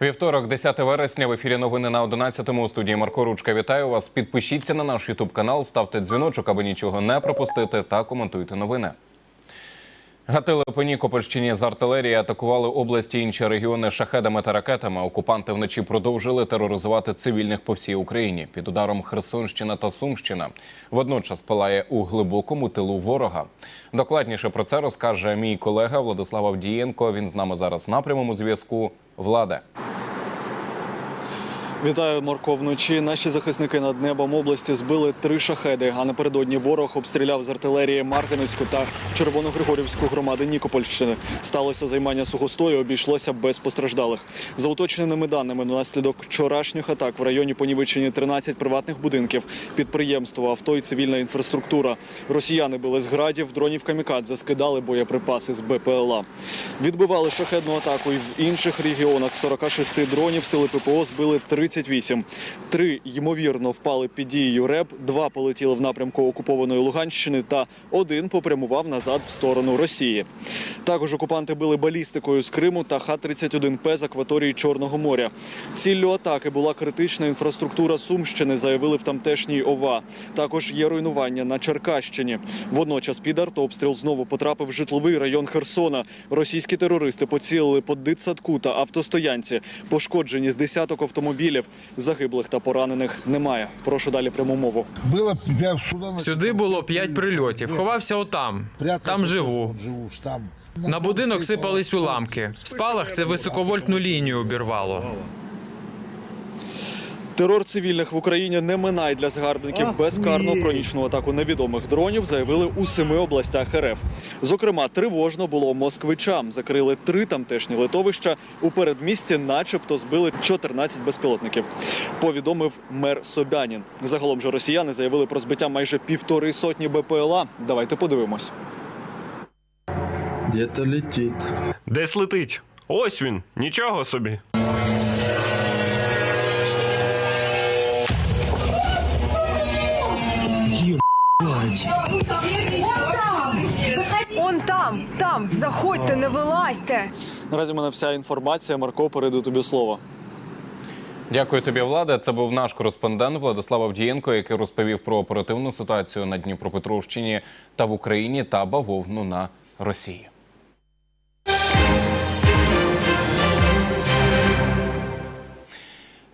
Вівторок, 10 вересня, в ефірі новини на 11-му у студії Марко Ручка. Вітаю вас. Підпишіться на наш Ютуб канал, ставте дзвіночок, аби нічого не пропустити, та коментуйте новини. Гатили по Нікопольщині з артилерії атакували області інші регіони шахедами та ракетами. Окупанти вночі продовжили тероризувати цивільних по всій Україні. Під ударом Херсонщина та Сумщина. Водночас палає у глибокому тилу ворога. Докладніше про це розкаже мій колега Владислав Авдієнко. Він з нами зараз на прямому зв'язку. Влада. Вітаю, Марко. Вночі наші захисники над небом області збили три шахеди. А напередодні ворог обстріляв з артилерії Марганецьку та Червоногригорівську громади Нікопольщини. Сталося займання сухостою, обійшлося без постраждалих. За уточненими даними, наслідок вчорашніх атак в районі понівечені 13 приватних будинків, підприємство, авто і цивільна інфраструктура. Росіяни били з градів, дронів камікадзе, скидали боєприпаси з БПЛА. Відбивали шахедну атаку і в інших регіонах. 46 дронів сили ППО збили 38. Три, ймовірно, впали під дією РЕБ, два полетіли в напрямку окупованої Луганщини та один попрямував назад в сторону Росії. Також окупанти били балістикою з Криму та Х-31П з акваторії Чорного моря. Ціллю атаки була критична інфраструктура Сумщини, заявили в тамтешній ОВА. Також є руйнування на Черкащині. Водночас під артобстріл знову потрапив житловий район Херсона. Російські терористи поцілили по дитсадку та автостоянці. Пошкоджені з десяток автомобілів. Загиблих та поранених немає. Прошу далі пряму мову. Сюди було п'ять прильотів. Ховався отам. Там живу. На будинок сипались уламки. Спалах це високовольтну лінію обірвало. Терор цивільних в Україні не минає для загарбників безкарно про нічну атаку невідомих дронів заявили у семи областях РФ. Зокрема, тривожно було москвичам. Закрили три тамтешні литовища. У передмісті, начебто, збили 14 безпілотників. Повідомив мер Собянін. Загалом же росіяни заявили про збиття майже півтори сотні БПЛА. Давайте подивимось. Где-то летит. Десь летить. Ось він. Нічого собі. Он там, там, заходьте, не вилазьте. Наразі в мене вся інформація. Марко, перейду тобі слово. Дякую тобі, Влада. Це був наш кореспондент Владислав Авдієнко, який розповів про оперативну ситуацію на Дніпропетровщині та в Україні та бавовну на Росії.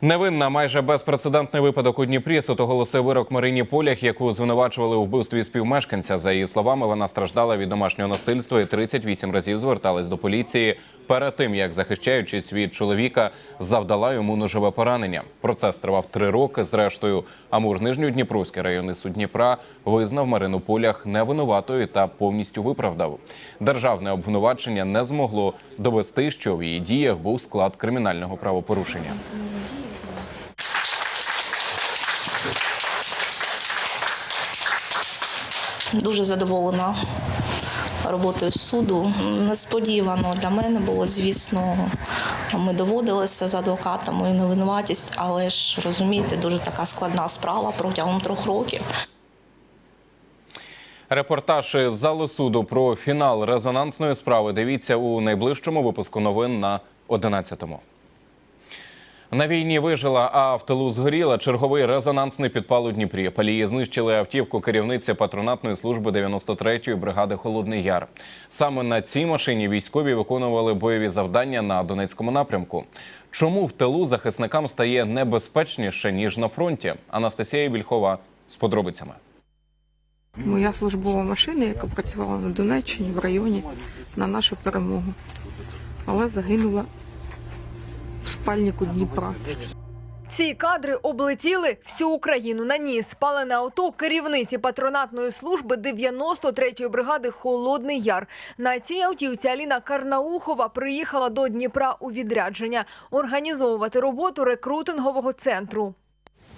Невинна майже безпрецедентний випадок у Дніпрі. Суд оголосив вирок Марині Полях, яку звинувачували у вбивстві співмешканця. За її словами, вона страждала від домашнього насильства і 38 разів зверталась до поліції перед тим, як захищаючись від чоловіка, завдала йому ножове поранення. Процес тривав три роки. Зрештою, Амур Нижньодніпровський районний суд Дніпра визнав Марину Полях невинуватою та повністю виправдав. Державне обвинувачення не змогло довести, що в її діях був склад кримінального правопорушення. Дуже задоволена роботою суду. Несподівано для мене було, звісно, ми доводилися з адвокатом мою невинуватість, але ж розумієте, дуже така складна справа протягом трьох років. Репортаж із зали суду про фінал резонансної справи. Дивіться у найближчому випуску новин на 11-му. На війні вижила, а в тилу згоріла черговий резонансний підпал у Дніпрі. Палії знищили автівку керівниці патронатної служби 93-ї бригади Холодний Яр. Саме на цій машині військові виконували бойові завдання на Донецькому напрямку. Чому в тилу захисникам стає небезпечніше ніж на фронті? Анастасія Вільхова з подробицями. Моя службова машина, яка працювала на Донеччині в районі на нашу перемогу, але загинула в спальнику Дніпра. Ці кадри облетіли всю Україну. На ніс. Спали на авто керівниці патронатної служби 93-ї бригади Холодний Яр. На цій автівці Аліна Карнаухова приїхала до Дніпра у відрядження організовувати роботу рекрутингового центру.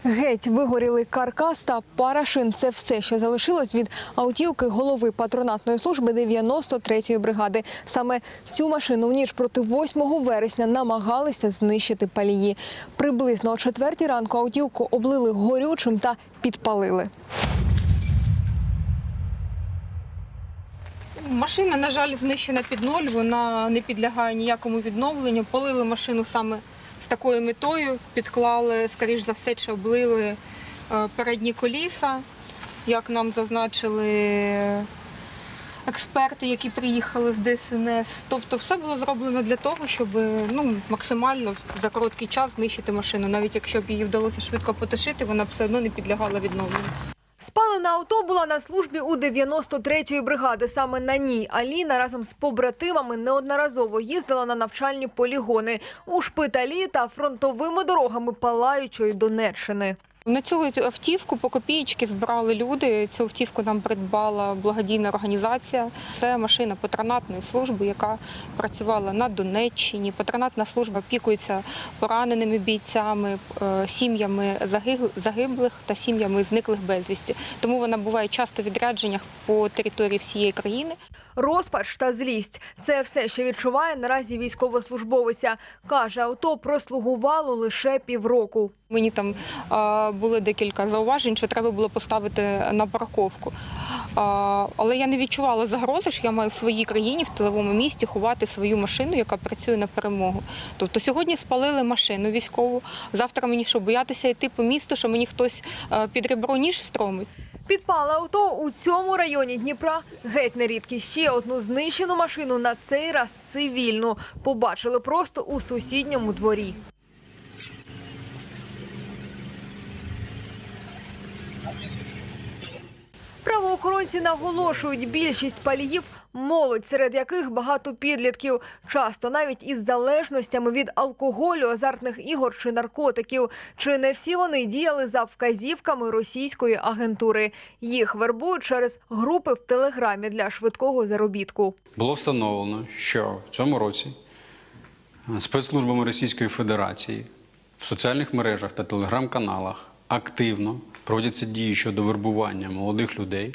Геть вигоріли каркас та пара шин. Це все, що залишилось від автівки голови патронатної служби 93-ї бригади. Саме цю машину в ніч проти 8 вересня намагалися знищити палії. Приблизно о 4 ранку автівку облили горючим та підпалили. Машина, на жаль, знищена під ноль, вона не підлягає ніякому відновленню. Полили машину саме з такою метою підклали, скоріш за все, чи облили е, передні коліса, як нам зазначили експерти, які приїхали з ДСНС. Тобто все було зроблено для того, щоб ну, максимально за короткий час знищити машину. Навіть якщо б її вдалося швидко потушити, вона б все одно не підлягала відновленню. Спалена авто була на службі у 93-ї бригади. Саме на ній Аліна разом з побратимами неодноразово їздила на навчальні полігони у шпиталі та фронтовими дорогами палаючої Донеччини. На цю автівку по копієчки збирали люди. Цю автівку нам придбала благодійна організація. Це машина патронатної служби, яка працювала на Донеччині. Патронатна служба опікується пораненими бійцями, е, сім'ями загиблих та сім'ями зниклих безвісті. Тому вона буває часто в відрядженнях по території всієї країни. Розпач та злість – це все, що відчуває наразі військовослужбовиця. Каже, авто прослугувало лише півроку. Мені там а, були декілька зауважень, що треба було поставити на парковку. А, але я не відчувала загрози, що я маю в своїй країні, в тиловому місті, ховати свою машину, яка працює на перемогу. Тобто сьогодні спалили машину військову. Завтра мені що боятися йти по місту, що мені хтось під ребро ніж встромить. Підпали авто у цьому районі Дніпра геть не рідкість. Ще одну знищену машину на цей раз цивільну побачили просто у сусідньому дворі. Правоохоронці наголошують, більшість паліїв молодь, серед яких багато підлітків, часто навіть із залежностями від алкоголю, азартних ігор чи наркотиків. Чи не всі вони діяли за вказівками російської агентури? Їх вербують через групи в телеграмі для швидкого заробітку. Було встановлено, що в цьому році е, спецслужбами Російської Федерації в соціальних мережах та телеграм-каналах активно проводяться дії щодо вербування молодих людей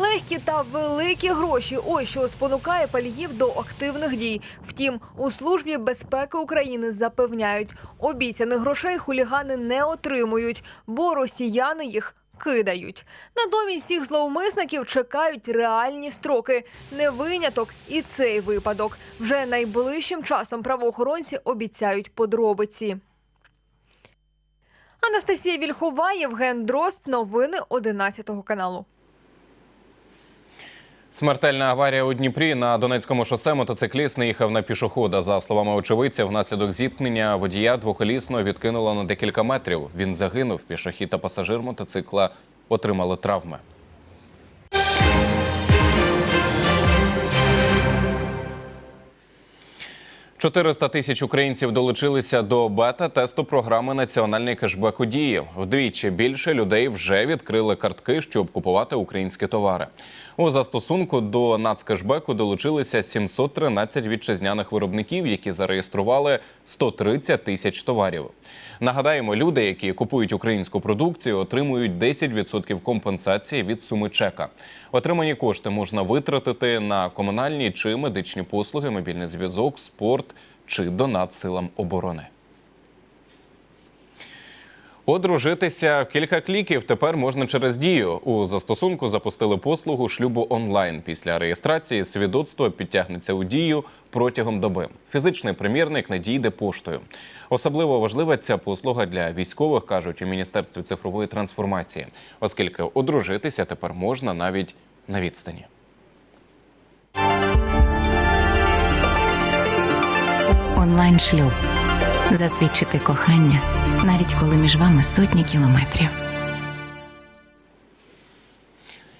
Легкі та великі гроші. Ось що спонукає паліїв до активних дій. Втім, у службі безпеки України запевняють, обіцяних грошей хулігани не отримують, бо росіяни їх. Кидають натомість цих зловмисників чекають реальні строки. Не виняток і цей випадок. Вже найближчим часом правоохоронці обіцяють подробиці. Анастасія Вільхова, Євген Дрозд. Новини 11 каналу. Смертельна аварія у Дніпрі на Донецькому шосе мотоцикліст не їхав на пішохода. За словами очевидця, внаслідок зіткнення водія двоколісно відкинуло на декілька метрів. Він загинув. Пішохід та пасажир мотоцикла отримали травми. Чотириста тисяч українців долучилися до бета-тесту програми Національний кешбек у дії. Вдвічі більше людей вже відкрили картки, щоб купувати українські товари. У застосунку до нацкешбеку долучилися 713 вітчизняних виробників, які зареєстрували 130 тисяч товарів. Нагадаємо, люди, які купують українську продукцію, отримують 10% компенсації від суми чека. Отримані кошти можна витратити на комунальні чи медичні послуги, мобільний зв'язок, спорт чи донат силам оборони. Одружитися кілька кліків тепер можна через дію. У застосунку запустили послугу шлюбу онлайн. Після реєстрації свідоцтво підтягнеться у дію протягом доби. Фізичний примірник надійде поштою. Особливо важлива ця послуга для військових, кажуть у міністерстві цифрової трансформації, оскільки одружитися тепер можна навіть на відстані. Онлайн-шлюб. Засвідчити кохання, навіть коли між вами сотні кілометрів.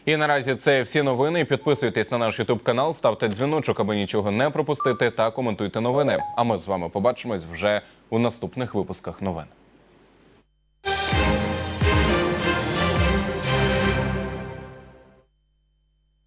І наразі це всі новини. Підписуйтесь на наш Ютуб канал, ставте дзвіночок, аби нічого не пропустити, та коментуйте новини. А ми з вами побачимось вже у наступних випусках новин.